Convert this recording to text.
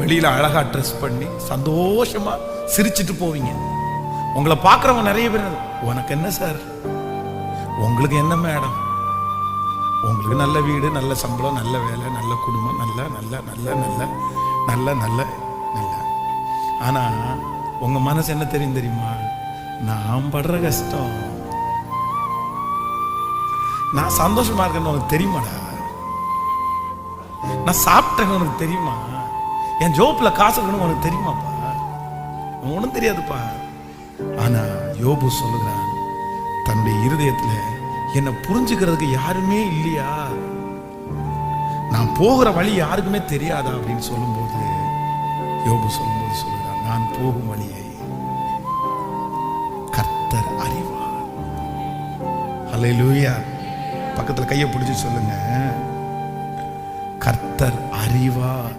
வெளியில அழகா ட்ரெஸ் பண்ணி சந்தோஷமா சிரிச்சிட்டு போவீங்க. உங்களை பார்க்குறவங்க நிறைய பேர் உனக்கு என்ன சார் உங்களுக்கு என்ன மேடம் உங்களுக்கு நல்ல வீடு நல்ல சம்பளம் நல்ல வேலை நல்ல குடும்பம் நல்ல நல்ல நல்ல நல்ல நல்ல நல்ல நல்ல. ஆனா உங்க மனசு என்ன தெரியும் தெரியுமா? நான் படுற கஷ்டம். நான் சந்தோஷமா இருக்கேன்னு உனக்கு தெரியுமாடா? நான் சாப்பிட்டேன்னு உனக்கு தெரியுமா? என் ஜோப்பில் காசு இருக்கணும் உனக்கு தெரியுமாப்பா? ஒன்றும் தெரியாதுப்பா. ஆனா யோபு சொல்லுகிறான் தன்னுடைய இருதயத்தில் என்னை புரிஞ்சுக்கிறதுக்கு யாருமே இல்லையா? நான் போகிற வழி யாருக்குமே தெரியாதா அப்படின்னு சொல்லும்போது யோபு சொல்லும்போது சொல்லுகிறான் நான் போகும் வழியை கர்த்தர் அறிவார். ஹalleluya. பக்கத்துல கையை பிடிச்சி சொல்லுங்க. கர்த்தர் அறிவார்.